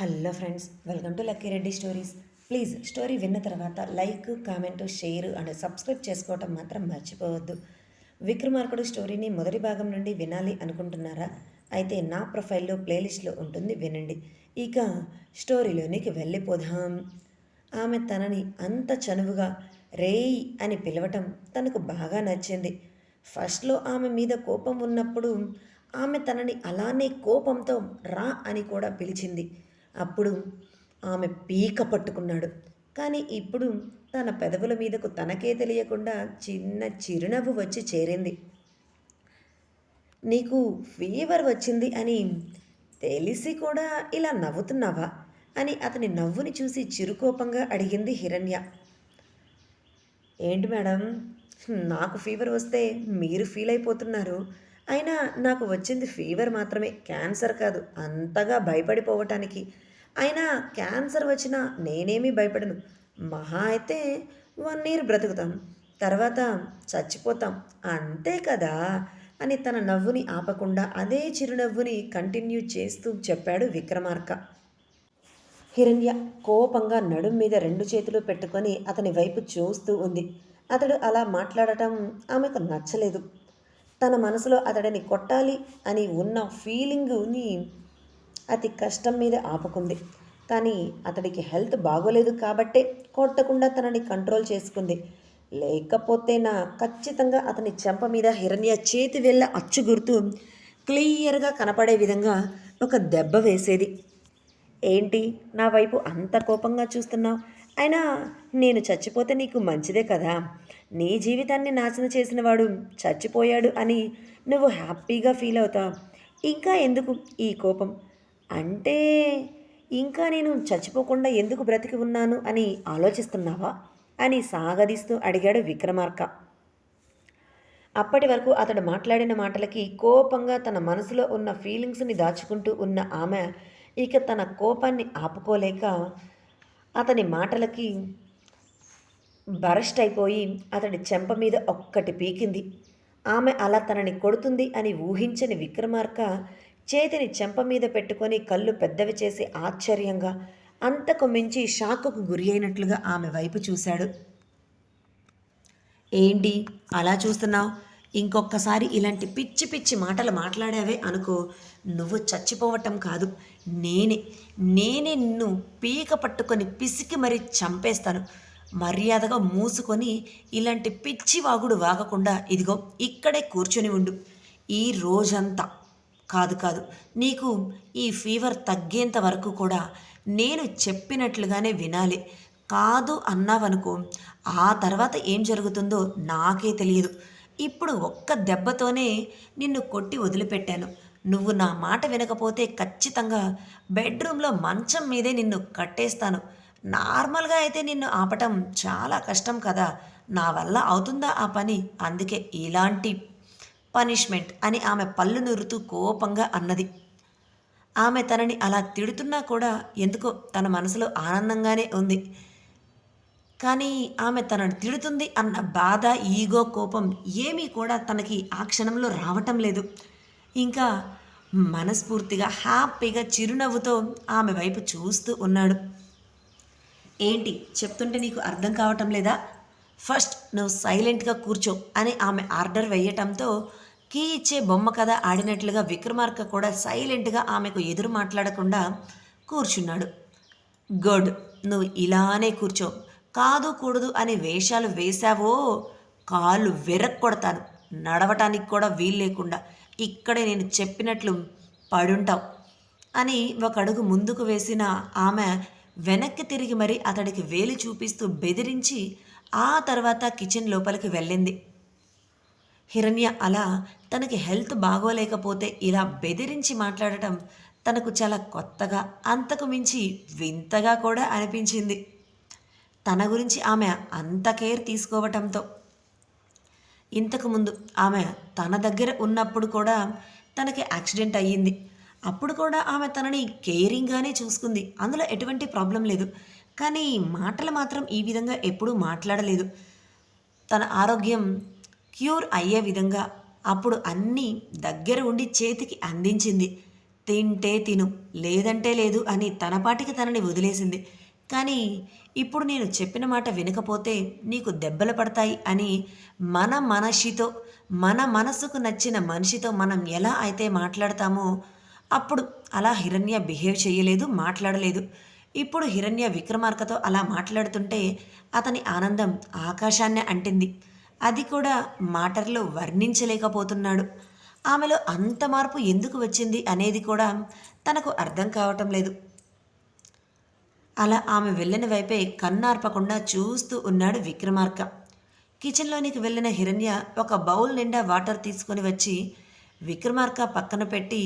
Hello friends welcome to Lucky Reddy stories. Please story విన్న తర్వాత like comment share and subscribe చేసుకోవటం మాత్రం మర్చిపోవద్దు. విక్రమార్కుడు స్టోరీని మొదటి భాగం నుండి వినాలి అనుకుంటున్నారా? అయితే నా ప్రొఫైల్లో ప్లేలిస్ట్లో ఉంటుంది వినండి. ఇక స్టోరీలోనికి వెళ్ళిపోదాం. ఆమె తనని అంత చనువుగా రేయ్ అని పిలవటం తనకు బాగా నచ్చింది. ఫస్ట్లో ఆమె మీద కోపం ఉన్నప్పుడు ఆమె తనని అలానే కోపంతో రా అని కూడా పిలిచింది. అప్పుడు ఆమె పీక పట్టుకున్నాడు. కానీ ఇప్పుడు తన పెదవుల మీదకు తనకే తెలియకుండా చిన్న చిరునవ్వు వచ్చి చేరింది. నీకు ఫీవర్ వచ్చింది అని తెలిసి కూడా ఇలా నవ్వుతున్నావా అని అతని నవ్వుని చూసి చిరుకోపంగా అడిగింది హిరణ్య. ఏంటి మేడం? నాకు ఫీవర్ వస్తే మీరు ఫీల్ అయిపోతున్నారు. అయినా నాకు వచ్చింది ఫీవర్ మాత్రమే క్యాన్సర్ కాదు అంతగా భయపడిపోవటానికి. అయినా క్యాన్సర్ వచ్చినా నేనేమీ భయపడను. మహా అయితే వన్ ఇయర్ బ్రతుకుతాం. తర్వాత చచ్చిపోతాం. అంతే కదా? అని తన నవ్వుని ఆపకుండా అదే చిరునవ్వుని కంటిన్యూ చేస్తూ చెప్పాడు విక్రమార్క. హిరణ్య కోపంగా నడుం మీద రెండు చేతులు పెట్టుకొని అతని వైపు చూస్తూ ఉంది. అతడు అలా మాట్లాడటం ఆమెకు నచ్చలేదు. తన మనసులో అతడిని కొట్టాలి అని ఉన్న ఫీలింగుని అతి కష్టం మీద ఆపుకుంది. కానీ అతడికి హెల్త్ బాగోలేదు కాబట్టే కొట్టకుండా తనని కంట్రోల్ చేసుకుంది. లేకపోతే నా ఖచ్చితంగా అతని చెంప మీద హిరణ్య చేతి వెళ్ళ అచ్చు గుర్తు క్లియర్గా కనపడే విధంగా ఒక దెబ్బ వేసేది. ఏంటి నా వైపు అంత కోపంగా చూస్తున్నావు? అయినా నేను చచ్చిపోతే నీకు మంచిదే కదా. నీ జీవితాన్ని నాశనం చేసిన వాడు చచ్చిపోయాడు అని నువ్వు హ్యాపీగా ఫీల్ అవుతావు. ఇంకా ఎందుకు ఈ కోపం? అంటే ఇంకా నేను చచ్చిపోకుండా ఎందుకు బ్రతికి ఉన్నాను అని ఆలోచిస్తున్నావా అని సాగదీస్తూ అడిగాడు విక్రమార్క. అప్పటి వరకు అతడు మాట్లాడిన మాటలకి కోపంగా తన మనసులో ఉన్న ఫీలింగ్స్ని దాచుకుంటూ ఉన్న ఆమె ఇక తన కోపాన్ని ఆపుకోలేక అతని మాటలకి బరస్ట్ అయిపోయి అతడి చెంప మీద ఒక్కటి పీకింది. ఆమె అలా తనని కొడుతుంది అని ఊహించని విక్రమార్క చేతిని చెంప మీద పెట్టుకొని కళ్ళు పెద్దవి చేసి ఆశ్చర్యంగా అంతకు మించి షాకుకు గురి అయినట్లుగా ఆమె వైపు చూశాడు. ఏంటి? అలా చూస్తున్నావు? ఇంకొకసారి ఇలాంటి పిచ్చి పిచ్చి మాటలు మాట్లాడావే అనుకో నువ్వు చచ్చిపోవటం కాదు. నేనే నేనే నిన్ను పీక పట్టుకొని పిసికి మరీ చంపేస్తాను. మర్యాదగా మూసుకొని ఇలాంటి పిచ్చి వాగుడు వాగకుండా ఇదిగో ఇక్కడే కూర్చొని ఉండు. ఈ రోజంతా కాదు కాదు. నీకు ఈ ఫీవర్ తగ్గేంత వరకు కూడా నేను చెప్పినట్లుగానే వినాలి. కాదు అన్నావనుకో ఆ తర్వాత ఏం జరుగుతుందో నాకే తెలియదు. ఇప్పుడు ఒక్క దెబ్బతోనే నిన్ను కొట్టి వదిలిపెట్టాను. నువ్వు నా మాట వినకపోతే ఖచ్చితంగా బెడ్రూమ్లో మంచం మీదే నిన్ను కట్టేస్తాను. నార్మల్గా అయితే నిన్ను ఆపటం చాలా కష్టం కదా. నా వల్ల అవుతుందా ఆ పని? అందుకే ఇలాంటి పనిష్మెంట్ అని ఆమె పళ్ళు నురుతూ కోపంగా అన్నది. ఆమె తనని అలా తిడుతున్నా కూడా ఎందుకో తన మనసులో ఆనందంగానే ఉంది. కానీ ఆమె తనను తిడుతుంది అన్న బాధ ఈగో కోపం ఏమీ కూడా తనకి ఆ క్షణంలో రావటం లేదు. ఇంకా మనస్ఫూర్తిగా హ్యాపీగా చిరునవ్వుతో ఆమె వైపు చూస్తూ ఉన్నాడు. ఏంటి? చెప్తుంటే నీకు అర్థం కావటం లేదా? ఫస్ట్ నువ్వు సైలెంట్గా కూర్చో అని ఆమె ఆర్డర్ వేయటంతో కీ ఇచ్చే బొమ్మ కథ ఆడినట్లుగా విక్రమార్క కూడా సైలెంట్గా ఆమెకు ఎదురు మాట్లాడకుండా కూర్చున్నాడు. గుడ్ నువ్వు ఇలానే కూర్చో. కాదు కూడదు అని వేషాలు వేశావో కాళ్ళు వెరక్కొడతాను. నడవటానికి కూడా వీలు లేకుండా ఇక్కడే నేను చెప్పినట్లు పడుంటావు అని ఒక అడుగు ముందుకు వేసిన ఆమె వెనక్కి తిరిగి మరి అతడికి వేలు చూపిస్తూ బెదిరించి ఆ తర్వాత కిచెన్ లోపలికి వెళ్ళింది. హిరణ్య అలా తనకి హెల్త్ బాగోలేకపోతే ఇలా బెదిరించి మాట్లాడటం తనకు చాలా కొత్తగా అంతకు మించి వింతగా కూడా అనిపించింది. తన గురించి ఆమె అంత కేర్ తీసుకోవటంతో. ఇంతకుముందు ఆమె తన దగ్గర ఉన్నప్పుడు కూడా తనకి యాక్సిడెంట్ అయ్యింది. అప్పుడు కూడా ఆమె తనని కేరింగ్గానే చూసుకుంది. అందులో ఎటువంటి ప్రాబ్లం లేదు. కానీ మాటలు మాత్రం ఈ విధంగా ఎప్పుడూ మాట్లాడలేదు. తన ఆరోగ్యం క్యూర్ అయ్యే విధంగా అప్పుడు అన్నీ దగ్గర ఉండి చేతికి అందించింది. తింటే తిను లేదంటే లేదు అని తన పాటికి తనని వదిలేసింది. కానీ ఇప్పుడు నేను చెప్పిన మాట వినకపోతే నీకు దెబ్బలు పడతాయి అని మన మనషితో మన మనసుకు నచ్చిన మనిషితో మనం ఎలా అయితే మాట్లాడతామో అప్పుడు అలా హిరణ్య బిహేవ్ చేయలేదు మాట్లాడలేదు. ఇప్పుడు హిరణ్య విక్రమార్కతో అలా మాట్లాడుతుంటే అతని ఆనందం ఆకాశాన్నే అంటింది. అది కూడా మాటల్లో వర్ణించలేకపోతున్నాడు. ఆమెలో అంత మార్పు ఎందుకు వచ్చింది అనేది కూడా తనకు అర్థం కావటం లేదు. అలా ఆమె వెళ్ళిన వైపే కన్నార్పకుండా చూస్తూ ఉన్నాడు విక్రమార్క. కిచెన్లోనికి వెళ్ళిన హిరణ్య ఒక బౌల్ నిండా వాటర్ తీసుకొని వచ్చి విక్రమార్క పక్కన పెట్టి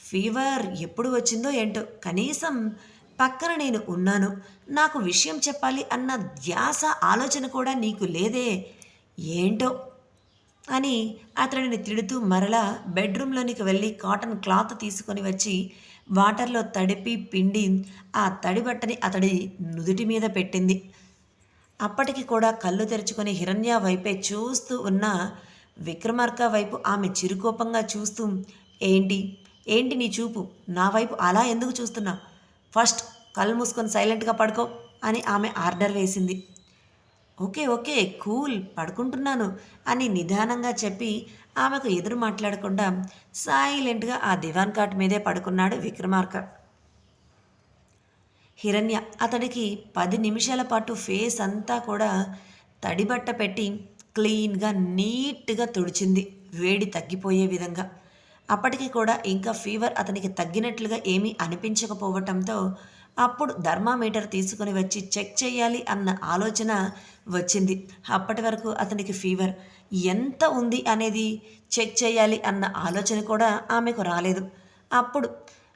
ఫీవర్ ఎప్పుడు వచ్చిందో ఏంటో కనీసం పక్కన నేను ఉన్నాను. నాకు విషయం చెప్పాలి అన్న ధ్యాస ఆలోచన కూడా నీకు లేదే? ఏంటో? అని అతడిని తిడుతూ మరలా బెడ్రూమ్లోనికి వెళ్ళి కాటన్ క్లాత్ తీసుకొని వచ్చి వాటర్లో తడిపి పిండి ఆ తడి బట్టని అతడి నుదుటి మీద పెట్టింది. అప్పటికి కూడా కళ్ళు తెరుచుకొని హిరణ్య వైపే చూస్తూ ఉన్న విక్రమార్క వైపు ఆమె చిరుకోపంగా చూస్తూ ఏంటి? ఏంటి నీ చూపు? నా వైపు అలా ఎందుకు చూస్తున్నావు? ఫస్ట్ కళ్ళు మూసుకొని సైలెంట్గా పడుకో అని ఆమె ఆర్డర్ వేసింది. ఓకే ఓకే కూల్ పడుకుంటున్నాను అని నిదానంగా చెప్పి ఆమెకు ఎదురు మాట్లాడకుండా సైలెంట్గా ఆ దివాన్ కాట్ మీదే పడుకున్నాడు విక్రమార్క. హిరణ్య అతడికి పది నిమిషాల పాటు ఫేస్ అంతా కూడా తడిబట్ట పెట్టి క్లీన్గా నీట్గా తుడిచింది. వేడి తగ్గిపోయే విధంగా. అప్పటికి కూడా ఇంకా ఫీవర్ అతనికి తగ్గినట్లుగా ఏమీ అనిపించకపోవటంతో అప్పుడు థర్మామీటర్ తీసుకుని వచ్చి చెక్ చేయాలి అన్న ఆలోచన వచ్చింది. అప్పటి వరకు అతనికి ఫీవర్ ఎంత ఉంది అనేది చెక్ చేయాలి అన్న ఆలోచన కూడా ఆమెకు రాలేదు. అప్పుడు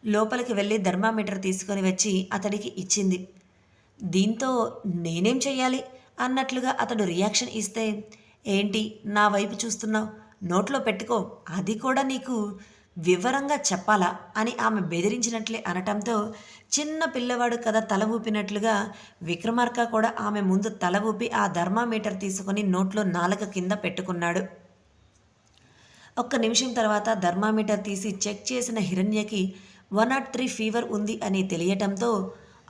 లోపలికి వెళ్ళి థర్మామీటర్ తీసుకొని వచ్చి అతడికి ఇచ్చింది. దీంతో నేనేం చేయాలి? అన్నట్లుగా అతడు రియాక్షన్ ఇస్తే ఏంటి నా వైపు చూస్తున్నావు? నోట్లో పెట్టుకో. అది కూడా నీకు వివరంగా చెప్పాలా? అని ఆమె బెదిరించినట్లే అనటంతో చిన్న పిల్లవాడు కదా తల ఊపినట్లుగా విక్రమార్క కూడా ఆమె ముందు తల ఊపి ఆ ధర్మామీటర్ తీసుకుని నోట్లో నాలుక కింద పెట్టుకున్నాడు. ఒక్క నిమిషం తర్వాత ధర్మామీటర్ తీసి చెక్ చేసిన హిరణ్యకి వన్ నాట్ త్రీ ఫీవర్ ఉంది అని తెలియటంతో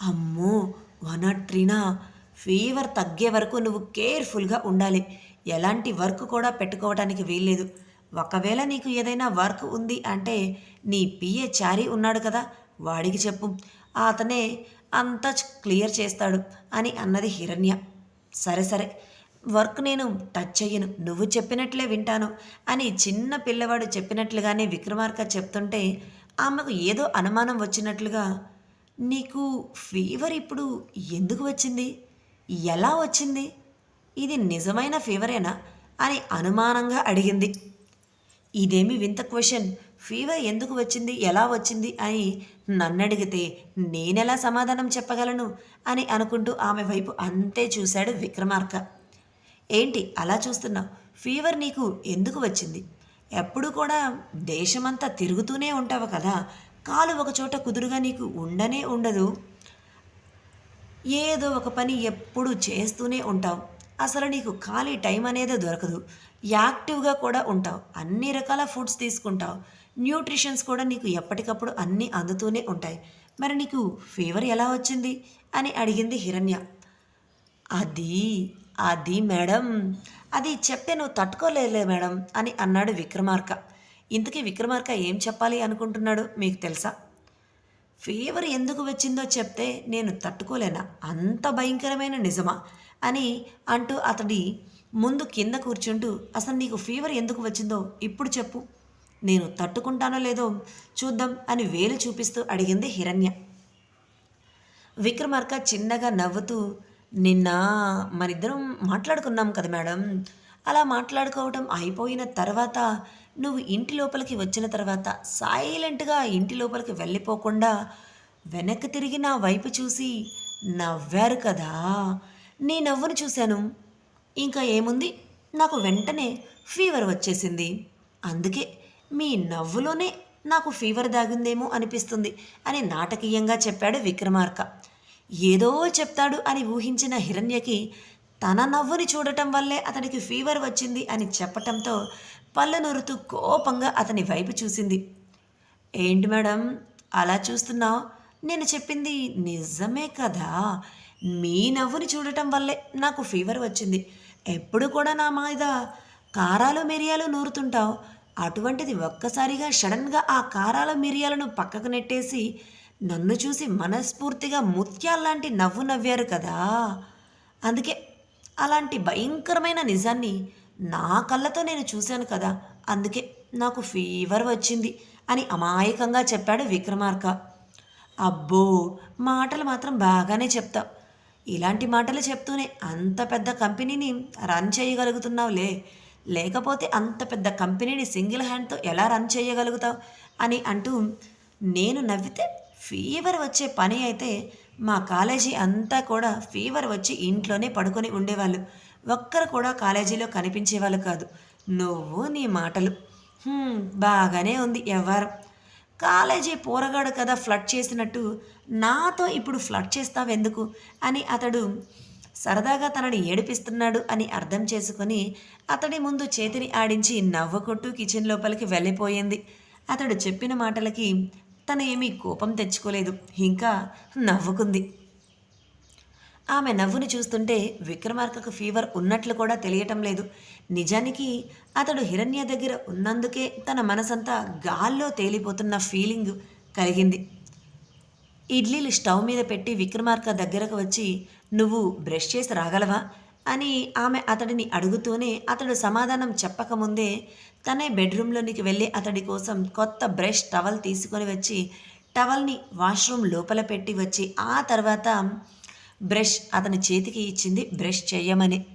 అమ్మో! One not త్రీనా? ఫీవర్ తగ్గే వరకు నువ్వు కేర్ఫుల్గా ఉండాలి. ఎలాంటి వర్క్ కూడా పెట్టుకోవడానికి వీల్లేదు. ఒకవేళ నీకు ఏదైనా వర్క్ ఉంది అంటే నీ పిఏ చారీ ఉన్నాడు కదా వాడికి చెప్పు. అతనే అంతా క్లియర్ చేస్తాడు అని అన్నది హిరణ్య. సరే సరే వర్క్ నేను టచ్ చెయ్యను నువ్వు చెప్పినట్లే వింటాను అని చిన్న పిల్లవాడు చెప్పినట్లుగానే విక్రమార్క చెప్తుంటే ఆమెకు ఏదో అనుమానం వచ్చినట్లుగా నీకు ఫీవర్ ఇప్పుడు ఎందుకు వచ్చింది? ఎలా వచ్చింది? ఇది నిజమైన ఫీవరేనా అని అనుమానంగా అడిగింది. ఇదేమి వింత క్వశ్చన్? ఫీవర్ ఎందుకు వచ్చింది? ఎలా వచ్చింది? అని నన్ను అడిగితే నేనెలా సమాధానం చెప్పగలను? అని అనుకుంటూ ఆమె వైపు అంతే చూశాడు విక్రమార్క. ఏంటి అలా చూస్తున్నావు? ఫీవర్ నీకు ఎందుకు వచ్చింది? ఎప్పుడు కూడా దేశమంతా తిరుగుతూనే ఉంటావు కదా. కాలు ఒకచోట కుదురుగా నీకు ఉండనే ఉండదు. ఏదో ఒక పని ఎప్పుడు చేస్తూనే ఉంటావు. అసలు నీకు ఖాళీ టైం అనేది దొరకదు. యాక్టివ్గా కూడా ఉంటావు. అన్ని రకాల ఫుడ్స్ తీసుకుంటావు. న్యూట్రిషన్స్ కూడా నీకు ఎప్పటికప్పుడు అన్నీ అందుతూనే ఉంటాయి. మరి నీకు ఫీవర్ ఎలా వచ్చింది? అని అడిగింది హిరణ్య. అది అది మేడం అది చెప్తే నువ్వు తట్టుకోలేలే మేడం అని అన్నాడు విక్రమార్క. ఇంతకీ విక్రమార్క ఏం చెప్పాలి అనుకుంటున్నాడు మీకు తెలుసా? ఫీవర్ ఎందుకు వచ్చిందో చెప్తే నేను తట్టుకోలేనా? అంత భయంకరమైన నిజమా? అని అంటూ అతడి ముందు కింద కూర్చుంటూ అసలు నీకు ఫీవర్ ఎందుకు వచ్చిందో ఇప్పుడు చెప్పు. నేను తట్టుకుంటానో లేదో చూద్దాం అని వేలు చూపిస్తూ అడిగింది హిరణ్య. విక్రమార్క చిన్నగా నవ్వుతూ నిన్న మనిద్దరం మాట్లాడుకున్నాం కదా మేడం. అలా మాట్లాడుకోవటం అయిపోయిన తర్వాత నువ్వు ఇంటి లోపలికి వచ్చిన తర్వాత సైలెంట్గా ఇంటి లోపలికి వెళ్ళిపోకుండా వెనక్కి తిరిగి నా వైపు చూసి నవ్వారు కదా. నీ నవ్వును చూశాను. ఇంకా ఏముంది? నాకు వెంటనే ఫీవర్ వచ్చేసింది. అందుకే మీ నవ్వులోనే నాకు ఫీవర్ దాగిందేమో అనిపిస్తుంది అని నాటకీయంగా చెప్పాడు విక్రమార్క. ఏదో చెప్తాడు అని ఊహించిన హిరణ్యకి తన నవ్వుని చూడటం వల్లే అతనికి ఫీవర్ వచ్చింది అని చెప్పటంతో పళ్ళు నొరుతూ కోపంగా అతని వైపు చూసింది. ఏంటి మేడం? అలా చూస్తున్నావు? నేను చెప్పింది నిజమే కదా? మీ నవ్వుని చూడటం వల్లే నాకు ఫీవర్ వచ్చింది. ఎప్పుడు కూడా నా మీద కారాలు మిరియాలు నూరుతుంటావు. అటువంటిది ఒక్కసారిగా సడన్గా ఆ కారాల మిరియాలను పక్కకు నెట్టేసి నన్ను చూసి మనస్ఫూర్తిగా ముత్యాల్లాంటి నవ్వు నవ్వారు కదా. అందుకే అలాంటి భయంకరమైన నిజాన్ని నా కళ్ళతో నేను చూశాను కదా. అందుకే నాకు ఫీవర్ వచ్చింది అని అమాయకంగా చెప్పాడు విక్రమార్క. అబ్బో మాటలు మాత్రం బాగానే చెప్తావు. ఇలాంటి మాటలు చెప్తూనే అంత పెద్ద కంపెనీని రన్ చేయగలుగుతున్నావులే. లేకపోతే అంత పెద్ద కంపెనీని సింగిల్ హ్యాండ్తో ఎలా రన్ చేయగలుగుతావు అని అంటూ నేను నవ్వితే ఫీవర్ వచ్చే పని అయితే మా కాలేజీ అంతా కూడా ఫీవర్ వచ్చి ఇంట్లోనే పడుకొని ఉండేవాళ్ళు. ఒక్కరు కూడా కాలేజీలో కనిపించేవాళ్ళు కాదు. నువ్వు నీ మాటలు. బాగానే ఉంది వ్యవహారం కాలేజీ పోరగాడు కదా ఫ్లడ్ చేసినట్టు నాతో ఇప్పుడు ఫ్లడ్ చేస్తావెందుకు? అని అతడు సరదాగా తనని ఏడిపిస్తున్నాడు అని అర్థం చేసుకొని అతడి ముందు చేతిని ఆడించి నవ్వకొట్టు కిచెన్ లోపలికి వెళ్ళిపోయింది. అతడు చెప్పిన మాటలకి తను ఏమీ కోపం తెచ్చుకోలేదు ఇంకా నవ్వుకుంది. ఆమె నవ్వుని చూస్తుంటే విక్రమార్కకు ఫీవర్ ఉన్నట్లు కూడా తెలియటం లేదు. నిజానికి అతడు హిరణ్య దగ్గర ఉన్నందుకే తన మనసంతా గాల్లో తేలిపోతున్న ఫీలింగ్ కలిగింది. ఇడ్లీలు స్టవ్ మీద పెట్టి విక్రమార్క దగ్గరకు వచ్చి నువ్వు బ్రష్ చేసి రాగలవా? అని ఆమె అతడిని అడుగుతూనే అతడు సమాధానం చెప్పకముందే తనే బెడ్రూమ్లోనికి వెళ్ళి అతడి కోసం కొత్త బ్రష్ టవల్ తీసుకొని వచ్చి టవల్ని వాష్రూమ్ లోపల పెట్టి వచ్చి ఆ తర్వాత బ్రష్ అతని చేతికి ఇచ్చింది బ్రష్ చేయమని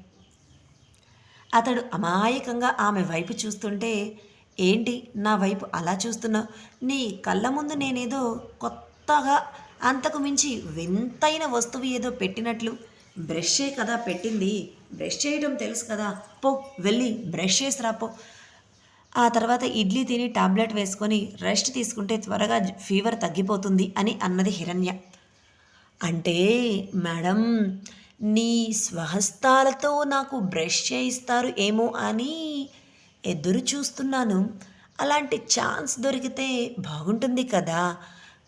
అతడు అమాయకంగా ఆమె వైపు చూస్తుంటే ఏంటి నా వైపు అలా చూస్తున్నావు? నీ కళ్ళ ముందు నేనేదో కొత్తగా అంతకు మించి వింతైన వస్తువు ఏదో పెట్టినట్లు. బ్రషే కదా పెట్టింది. బ్రష్ చేయడం తెలుసు కదా. పో వెళ్ళి బ్రష్ చేసి రాపో ఆ తర్వాత ఇడ్లీ తిని టాబ్లెట్ వేసుకొని రెస్ట్ తీసుకుంటే త్వరగా ఫీవర్ తగ్గిపోతుంది అని అన్నది హిరణ్య. అంటే మేడం నీ స్వహస్తాలతో నాకు బ్రష్ చేయిస్తారు ఏమో అని ఎదురు చూస్తున్నాను. అలాంటి ఛాన్స్ దొరికితే బాగుంటుంది కదా.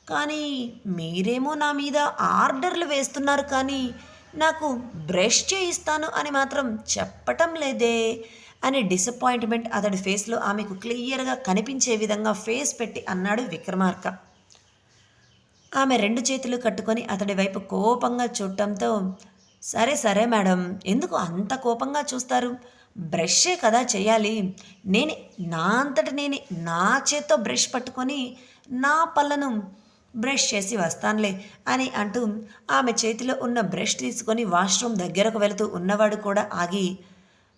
కానీ మీరేమో నా మీద ఆర్డర్లు వేస్తున్నారు కానీ నాకు బ్రష్ చేయిస్తాను అని మాత్రం చెప్పటం లేదే అని డిసప్పాయింట్మెంట్ అతడి ఫేస్లో ఆమెకు క్లియర్గా కనిపించే విధంగా ఫేస్ పెట్టి అన్నాడు విక్రమార్క. ఆమె రెండు చేతులు కట్టుకొని అతడి వైపు కోపంగా చూడటంతో సరే సరే మేడం. ఎందుకు అంత కోపంగా చూస్తారు? బ్రష్షే కదా చేయాలి. నేనే నా అంతటి నేనే నా చేత్తో బ్రష్ పట్టుకొని నా పళ్ళను బ్రష్ చేసి వస్తానులే అని అంటూ ఆమె చేతిలో ఉన్న బ్రష్ తీసుకొని వాష్రూమ్ దగ్గరకు వెళుతూ ఉన్నవాడు కూడా ఆగి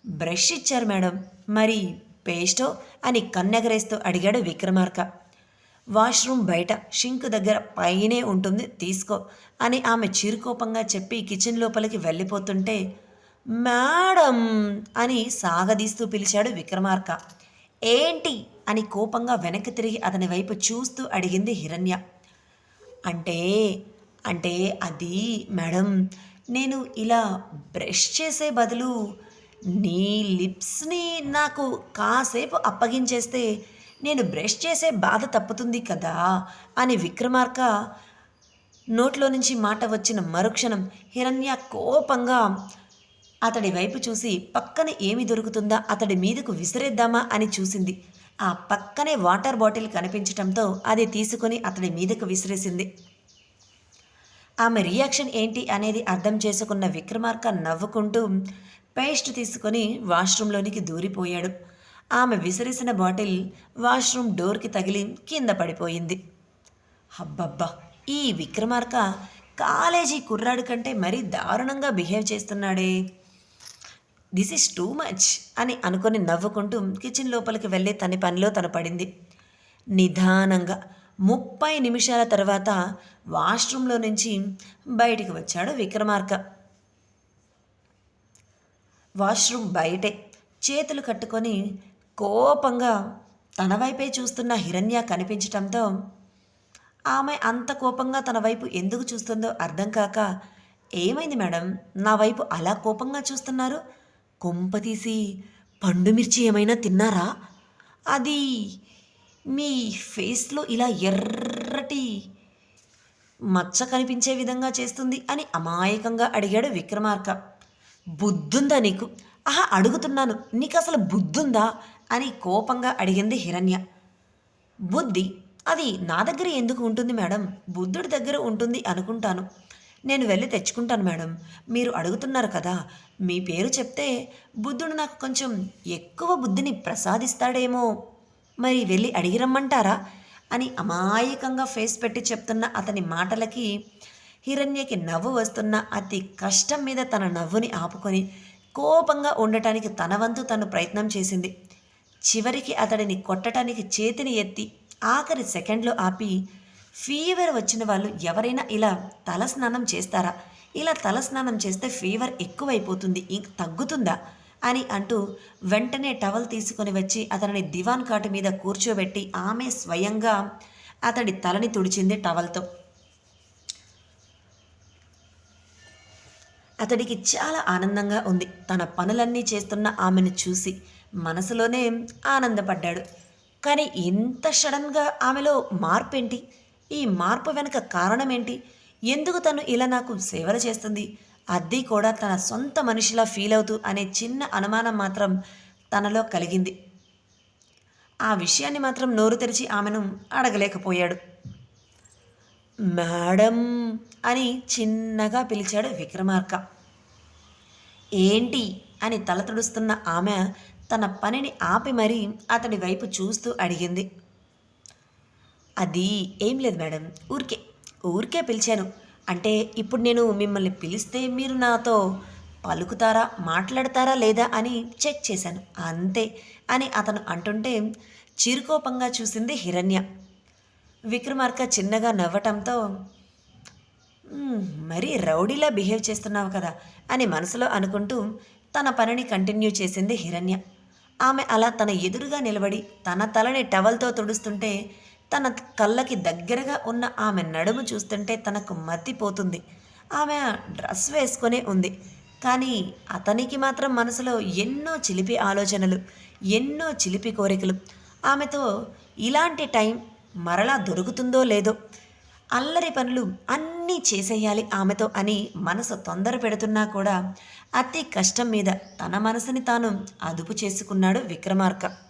బ్రష్ ఇచ్చారు మేడం. మరి పేస్టో? అని కన్నెగరేస్తూ అడిగాడు విక్రమార్క. వాష్రూమ్ బయట షింక్ దగ్గర పైనే ఉంటుంది తీసుకో అని ఆమె చిరుకోపంగా చెప్పి కిచెన్ లోపలికి వెళ్ళిపోతుంటే మేడం అని సాగదీస్తూ పిలిచాడు విక్రమార్క. ఏంటి? అని కోపంగా వెనక్కి తిరిగి అతని వైపు చూస్తూ అడిగింది హిరణ్య. అంటే అంటే అది మేడం నేను ఇలా బ్రష్ చేసే బదులు నీ లిప్స్ని నాకు కాసేపు అప్పగించేస్తే నేను బ్రష్ చేసే బాధ తప్పుతుంది కదా? అని విక్రమార్క నోట్లో నుంచి మాట వచ్చిన మరుక్షణం హిరణ్య కోపంగా అతడి వైపు చూసి పక్కన ఏమి దొరుకుతుందా? అతడి మీదకు విసిరేద్దామా? అని చూసింది. ఆ పక్కనే వాటర్ బాటిల్ కనిపించటంతో అది తీసుకొని అతడి మీదకు విసిరేసింది. ఆమె రియాక్షన్ ఏంటి అనేది అర్థం చేసుకున్న విక్రమార్క నవ్వుకుంటూ పేస్ట్ తీసుకొని వాష్రూంలోనికి దూరిపోయాడు. ఆమె విసిరేసిన బాటిల్ వాష్రూమ్ డోర్కి తగిలి కింద పడిపోయింది. అబ్బబ్బా! ఈ విక్రమార్క కాలేజీ కుర్రాడు కంటే మరీ దారుణంగా బిహేవ్ చేస్తున్నాడే. దిస్ ఇస్ టూ మచ్ అని అనుకొని నవ్వుకుంటూ కిచెన్ లోపలికి వెళ్ళి తన పనిలో తను పడింది. నిదానంగా ముప్పై నిమిషాల తర్వాత వాష్రూమ్లో నుంచి బయటికి వచ్చాడు విక్రమార్క. వాష్రూమ్ బయటే చేతులు కట్టుకొని కోపంగా తన వైపే చూస్తున్న హిరణ్య కనిపించటంతో ఆమె అంత కోపంగా తన వైపు ఎందుకు చూస్తుందో అర్థం కాక ఏమైంది మేడం? నా వైపు అలా కోపంగా చూస్తున్నారు? కొంపతీసి పండు మిర్చి ఏమైనా తిన్నారా? అది మీ ఫేస్లో ఇలా ఎర్రటి మచ్చ కనిపించే విధంగా చేస్తుంది అని అమాయకంగా అడిగాడు విక్రమార్క. బుద్ధుందా నీకు? ఆహా అడుగుతున్నాను. నీకు అసలు బుద్ధుందా? అని కోపంగా అడిగింది హిరణ్య. బుద్ధి అది నా దగ్గర ఎందుకు ఉంటుంది మేడం? బుద్ధుడి దగ్గర ఉంటుంది అనుకుంటాను. నేను వెళ్ళి తెచ్చుకుంటాను మేడం. మీరు అడుగుతున్నారు కదా మీ పేరు చెప్తే బుద్ధుడు నాకు కొంచెం ఎక్కువ బుద్ధిని ప్రసాదిస్తాడేమో. మరి వెళ్ళి అడిగి రమ్మంటారా? అని అమాయకంగా ఫేస్ పెట్టి చెప్తున్న అతని మాటలకి హిరణ్యకి నవ్వు వస్తున్న అతి కష్టం మీద తన నవ్వుని ఆపుకొని కోపంగా ఉండటానికి తన వంతు తను ప్రయత్నం చేసింది. చివరికి అతడిని కొట్టడానికి చేతిని ఎత్తి ఆఖరి సెకండ్లో ఆపి ఫీవర్ వచ్చిన వాళ్ళు ఎవరైనా ఇలా తలస్నానం చేస్తారా? ఇలా తలస్నానం చేస్తే ఫీవర్ ఎక్కువైపోతుంది ఇంక తగ్గుతుందా? అని అంటూ వెంటనే టవల్ తీసుకొని వచ్చి అతనిని దివాన్ కాటు మీద కూర్చోబెట్టి ఆమె స్వయంగా అతడి తలని తుడిచింది టవల్తో. అతడికి చాలా ఆనందంగా ఉంది. తన పనులన్నీ చేస్తున్న ఆమెను చూసి మనసులోనే ఆనందపడ్డాడు. కానీ ఇంత సడన్గా ఆమెలో మార్పేంటి? ఈ మార్పు వెనుక కారణం ఏంటి ఎందుకు తను ఇలా నాకు సేవలు చేస్తుంది? అది కూడా తన సొంత మనిషిలా ఫీల్ అవుతూ అనే చిన్న అనుమానం మాత్రం తనలో కలిగింది. ఆ విషయాన్ని మాత్రం నోరు తెరిచి ఆమెను అడగలేకపోయాడు. మేడం అని చిన్నగా పిలిచాడు విక్రమార్క. ఏంటి? అని తల తుడుస్తున్న ఆమె తన పనిని ఆపి మరీ అతడి వైపు చూస్తూ అడిగింది. అది ఏం లేదు మేడం ఊరికే ఊరికే పిలిచాను. అంటే ఇప్పుడు నేను మిమ్మల్ని పిలిస్తే మీరు నాతో పలుకుతారా మాట్లాడతారా లేదా అని చెక్ చేశాను. అంతే అని అతను అంటుంటే చిరుకోపంగా చూసింది హిరణ్య. విక్రమార్క చిన్నగా నవ్వటంతో మరీ రౌడీలా బిహేవ్ చేస్తున్నావు కదా అని మనసులో అనుకుంటూ తన పనిని కంటిన్యూ చేసింది హిరణ్య. ఆమె అలా తన ఎదురుగా నిలబడి తన తలని టవల్తో తుడుస్తుంటే తన కళ్ళకి దగ్గరగా ఉన్న ఆమె నడుము చూస్తుంటే తనకు మతిపోతుంది. ఆమె డ్రెస్ వేసుకునే ఉంది. కానీ అతనికి మాత్రం మనసులో ఎన్నో చిలిపి ఆలోచనలు ఎన్నో చిలిపి కోరికలు. ఆమెతో ఇలాంటి టైం మరలా దొరుకుతుందో లేదో అల్లరి పనులు అన్నీ చేసేయాలి ఆమెతో అని మనసు తొందర పెడుతున్నా కూడా అతి కష్టం మీద తన మనసుని తాను అదుపు చేసుకున్నాడు విక్రమార్క.